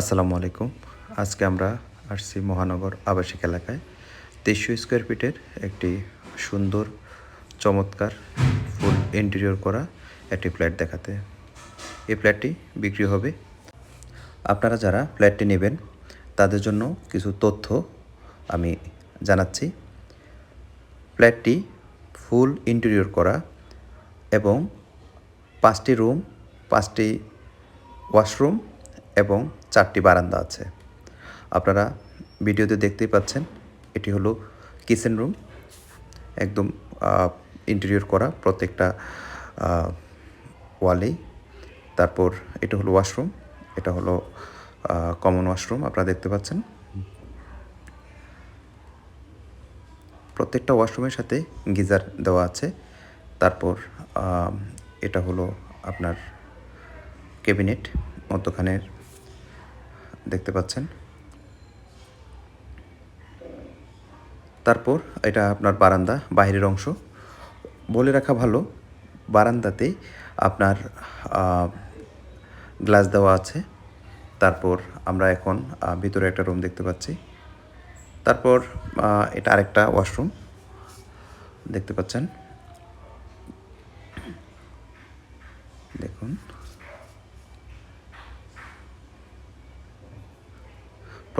আসসালামু আলাইকুম। আজকে আমরা আসছি মহানগর আবাসিক এলাকায়। তেইশশো স্কোয়ার ফিটের একটি সুন্দর, চমৎকার, ফুল ইন্টেরিয়র করা একটি ফ্ল্যাট দেখাতে। এই ফ্ল্যাটটি বিক্রি হবে। আপনারা যারা ফ্ল্যাটটি নেবেন, তাদের জন্য কিছু তথ্য আমি জানাচ্ছি। ফ্ল্যাটটি ফুল ইন্টেরিয়র করা এবং পাঁচটি রুম পাঁচটি ওয়াশরুম এবং চারটি বারান্দা আছে। আপনারা ভিডিওতে দেখতেই পাচ্ছেন, এটি হলো কিচেন রুম একদম ইন্টেরিয়র করা প্রত্যেকটা ওয়ালেই তারপর এটা হলো ওয়াশরুম এটা হলো কমন ওয়াশরুম আপনারা দেখতে পাচ্ছেন। প্রত্যেকটা ওয়াশরুমের সাথে গিজার দেওয়া আছে। তারপর এটা হলো আপনার ক্যাবিনেট মধ্যখানের দেখতে পাচ্ছেন। তারপর এটা আপনার বারান্দা বাইরের অংশ। বলে রাখা ভালো, বারান্দাতে আপনার গ্লাস দেওয়া আছে। তারপর আমরা এখন ভিতরে একটা রুম দেখতে পাচ্ছি। তারপর এটা আরেকটা ওয়াশরুম দেখতে পাচ্ছেন। দেখুন।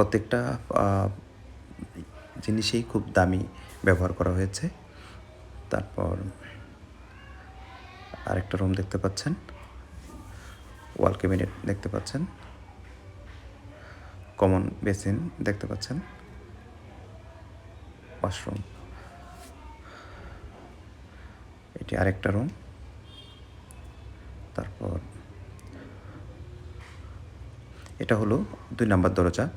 প্রত্যেকটা জিনিসেই খুব দামি ব্যবহার করা হয়েছে। তারপর আরেকটা রুম দেখতে পাচ্ছেন। ওয়াল ক্যাবিনেট দেখতে পাচ্ছেন। কমন বেসিন দেখতে পাচ্ছেন। ওয়াশরুম। এটি আরেকটা রুম। তারপর এটা হলো দুই নাম্বার দরজা।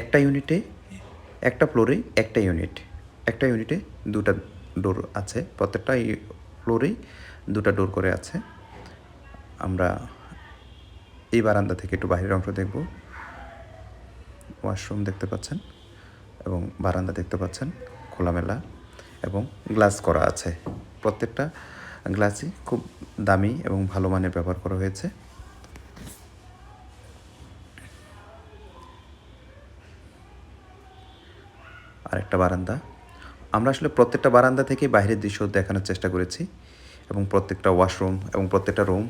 একটা ইউনিটে একটা ফ্লোরে একটা ইউনিট একটা ইউনিটে দুটা ডোর আছে। প্রত্যেকটা ফ্লোরেই দুটা ডোর করে আছে। আমরা এই বারান্দা থেকে একটু বাইরের অংশ দেখব। ওয়াশরুম দেখতে পাচ্ছেন এবং বারান্দা দেখতে পাচ্ছেন, খোলামেলা এবং গ্লাস করা আছে। প্রত্যেকটা গ্লাসই খুব দামি এবং ভালো মানের ব্যবহার করা হয়েছে। আরেকটা বারান্দা। আমরা আসলে প্রত্যেকটা বারান্দা থেকে বাইরের দৃশ্য দেখানোর চেষ্টা করেছি এবং প্রত্যেকটা ওয়াশরুম এবং প্রত্যেকটা রুম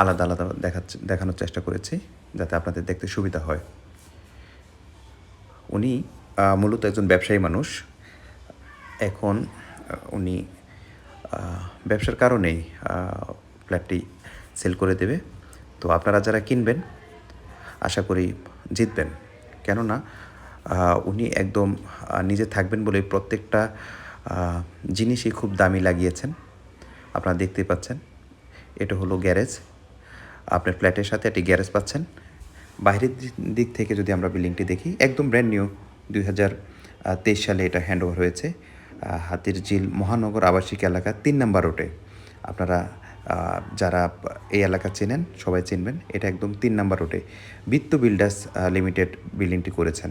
আলাদা আলাদা দেখাচ্ছে, দেখানোর চেষ্টা করেছি যাতে আপনাদের দেখতে সুবিধা হয়। উনি মূলত একজন ব্যবসায়ী মানুষ। এখন উনি ব্যবসার কারণেই ফ্ল্যাটটি সেল করে দেবে। তো আপনারা যারা কিনবেন, আশা করি জিতবেন। কেননা উনি একদম নিজে থাকবেন বলে প্রত্যেকটা জিনিসই খুব দামি লাগিয়েছেন। আপনারা দেখতেই পাচ্ছেন, এটা হলো গ্যারেজ। আপনার ফ্ল্যাটের সাথে একটি গ্যারেজ পাচ্ছেন। বাইরের দিক থেকে যদি আমরা বিল্ডিংটি দেখি, একদম ব্র্যান্ড নিউ দুই হাজার তেইশ সালে এটা হ্যান্ড ওভার হয়েছে হাতির ঝিল মহানগর আবাসিক এলাকা তিন নাম্বার রোডে আপনারা যারা এই এলাকা চেনেন, সবাই চিনবেন, এটা একদম তিন নাম্বার রোডে বিত্ত বিল্ডার্স লিমিটেড বিল্ডিংটি করেছেন।